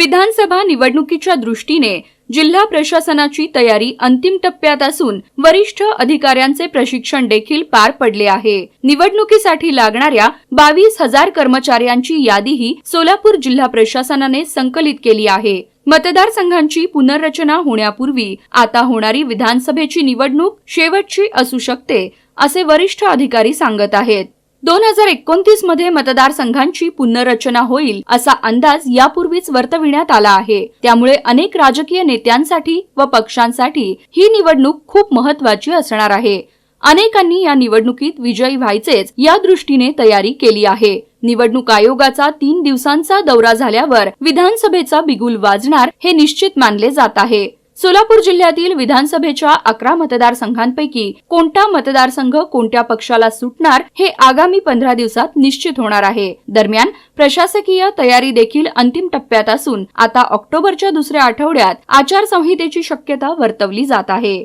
विधानसभा निवडणुकीच्या दृष्टीने जिल्हा प्रशासनाची तयारी अंतिम टप्प्यात असून वरिष्ठ अधिकाऱ्यांचे प्रशिक्षण देखील पार पडले आहे. निवडणुकीसाठी लागणाऱ्या बावीस हजार कर्मचाऱ्यांची यादीही सोलापूर जिल्हा प्रशासनाने संकलित केली आहे. मतदारसंघांची पुनर्रचना होण्यापूर्वी आता होणारी विधानसभेची निवडणूक शेवटची असू शकते असे वरिष्ठ अधिकारी सांगत आहेत. दोन हजार एकोणतीसमध्ये मतदारसंघांची पुनर्रचना होईल असा अंदाज यापूर्वीच वर्तविण्यात आला आहे. त्यामुळे अनेक राजकीय नेत्यांसाठी व पक्षांसाठी ही निवडणूक खूप महत्वाची असणार आहे. अनेकांनी या निवडणुकीत विजयी व्हायचेच या दृष्टीने तयारी केली आहे. निवडणूक आयोगाचा तीन दिवसांचा दौरा झाल्यावर विधानसभेचा बिगुल वाजणार हे निश्चित मानले जात आहे. सोलापूर जिल्ह्यातील विधानसभेच्या अकरा मतदारसंघांपैकी कोणता मतदारसंघ कोणत्या पक्षाला सुटणार हे आगामी पंधरा दिवसात निश्चित होणार आहे. दरम्यान प्रशासकीय तयारी देखील अंतिम टप्प्यात असून आता ऑक्टोबरच्या दुसऱ्या आठवड्यात आचारसंहितेची शक्यता वर्तवली जात आहे.